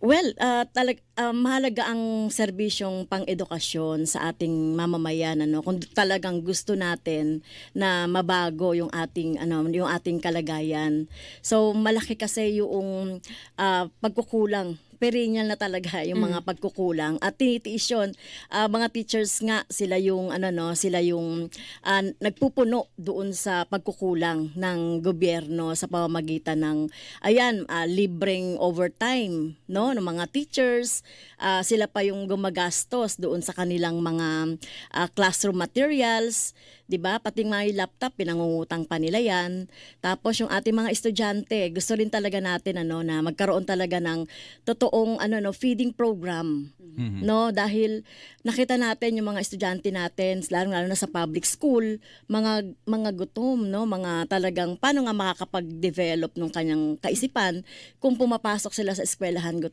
Well, ah, talag ah, mahalaga ang serbisyong pang-edukasyon sa ating mamamayan ano kung talagang gusto natin na mabago yung ating ano yung ating kalagayan. So malaki kasi yung ah, pagkukulang perennial na talaga yung mga pagkukulang. At tinitiis yun. Ah, mga teachers nga sila yung ano no sila yung ah, nagpupuno doon sa pagkukulang ng gobyerno sa pamamagitan ng ayan ah, libreng overtime no ng mga teachers. Ah, sila pa yung gumagastos doon sa kanilang mga ah, classroom materials. 'di ba? Pati yung laptop pinangungutang pa nila yan. Tapos yung ating mga estudyante gusto rin talaga natin ano na magkaroon talaga ng totoong ano no feeding program no? Dahil nakita natin yung mga estudyante natin lalo lalo na sa public school mga mga gutom no? Mga talagang paano nga makakapag-develop ng kanyang kaisipan kung pumapasok sila sa eskwelahan gutom